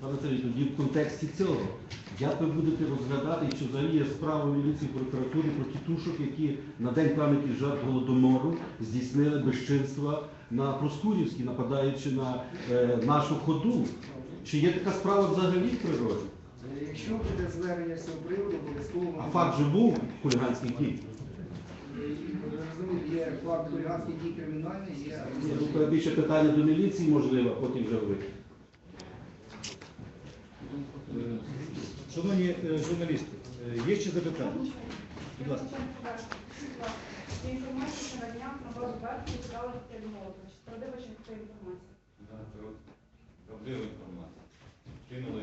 Пане Сергій, тоді в контексті цього, як ви будете розглядати, чи взагалі є справа міліції прокуратури про тітушок, які на День пам'яті жертв Голодомору здійснили безчинства на Проскурівській, нападаючи на е, нашу ходу? Чи є така справа взагалі в природі? Е, Якщо буде звернення з цього приводу, обов'язково А факт же був хуліганських дій? розумієте, є факт хуліганських дій кримінальний, є ну, більше питання до міліції, можливо, потім вже ви. Шановні е, журналісти, е, є ще запитання? Будь ласка. Інформація надання про розверті віддали Молодович. Правдива чи інформація? Правдива інформація. Кинули,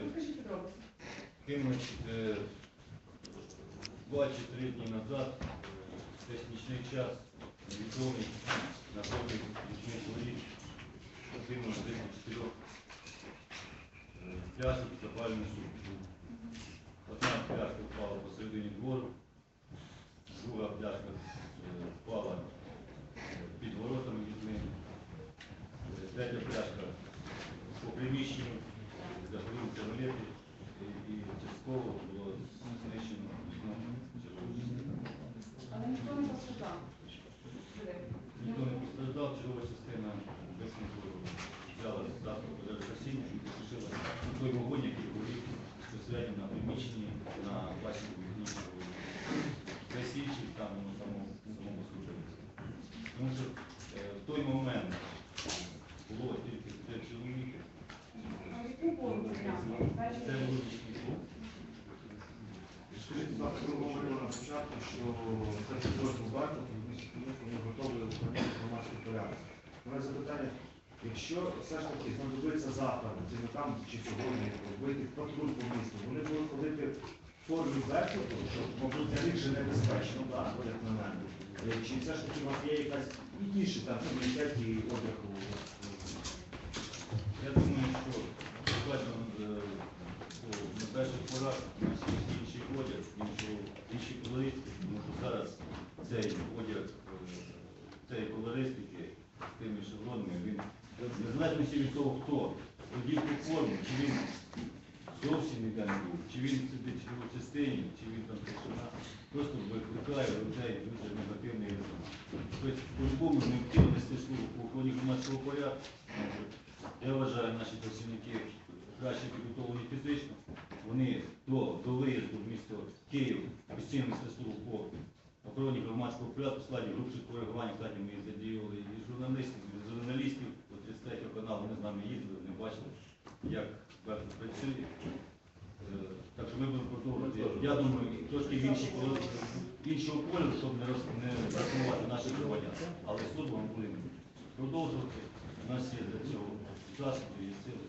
кинули е, 2 чи 3 дні назад, десь нічний час, відомий, на повний нічний чоловік, отримав десь 4 пляшок в запальну сумку. Одна пляшка впала посередині двору, друга пляшка е, впала е, під воротами від е, третя пляшка по приміщенню загорівся в літі і частково той момент було тільки три чоловіки. Це було нічний клуб. Скажіть, будь ласка, ви говорили на початку, що це підрозділ місяць тому вони готові до громадських порядок. У мене запитання, якщо все ж таки знадобиться завтра працівникам чи сьогодні в патруль по місту, вони будуть ходити формі Беркуту, що, мабуть, для них же небезпечно, так, як на мене. Чи все ж таки у вас є якась інші там комітет і одяг у Я думаю, що буквально е, на перших порах у нас є інший одяг, іншого, інші колористики, тому що зараз цей одяг е, цієї колористики з тими шевронами, він незалежно від того, хто одів ту форму, чи він зовсім ніде не був, чи він сидить в частині, чи він там старшина, просто викликає людей дуже негативний резонанс. Тобто, по-любому необхідно нести службу по охороні громадського порядку. Я вважаю, наші працівники краще підготовлені фізично. Вони до, до виїзду в місто Київ постійно несли службу по охороні громадського порядку в складі груп коригування. Кстати, ми задіювали і журналістів, і журналістів по 33 каналу, вони з нами їздили, вони бачили, як працює. Е, Так що ми будемо продовжувати. Я думаю, трошки в іншій іншого кольору, щоб не роз наші громадян. Але службу ми будемо продовжувати. У нас є для цього засоби і сили.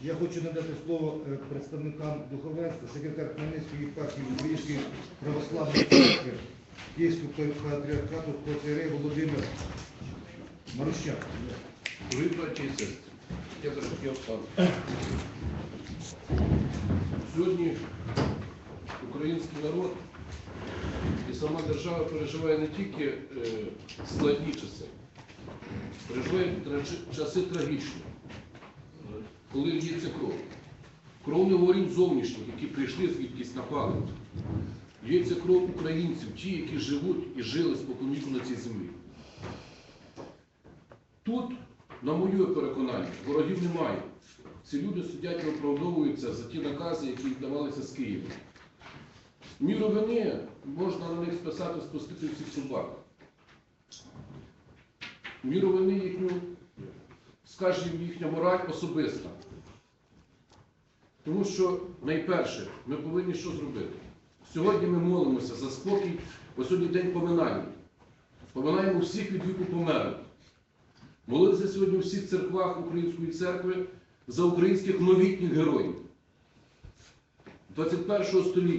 Я хочу надати слово е, представникам духовенства, секретар Хмельницької єпархії Української православної церкви Київського патріархату Коцерей Володимир Марущак. І сестри, я зараз хотів стати. Сьогодні український народ і сама держава переживає не тільки е, складні часи, переживає часи трагічні, коли льється кров. Кров не ворів зовнішніх, які прийшли звідкись напали. Льється кров українців, ті, які живуть і жили споконвіку на цій землі. Тут, на моє переконання, ворогів немає. Ці люди сидять і виправдовуються за ті накази, які їм давалися з Києва. Міру вини можна на них списати, спустити всіх собак. Міру вини їхню, скаже їм їхня мораль особиста. Тому що найперше ми повинні що зробити? Сьогодні ми молимося за спокій, бо сьогодні день поминання. Поминаємо всіх від віку померлих. Молилися сьогодні у всіх церквах Української церкви за українських новітніх героїв 21 століття.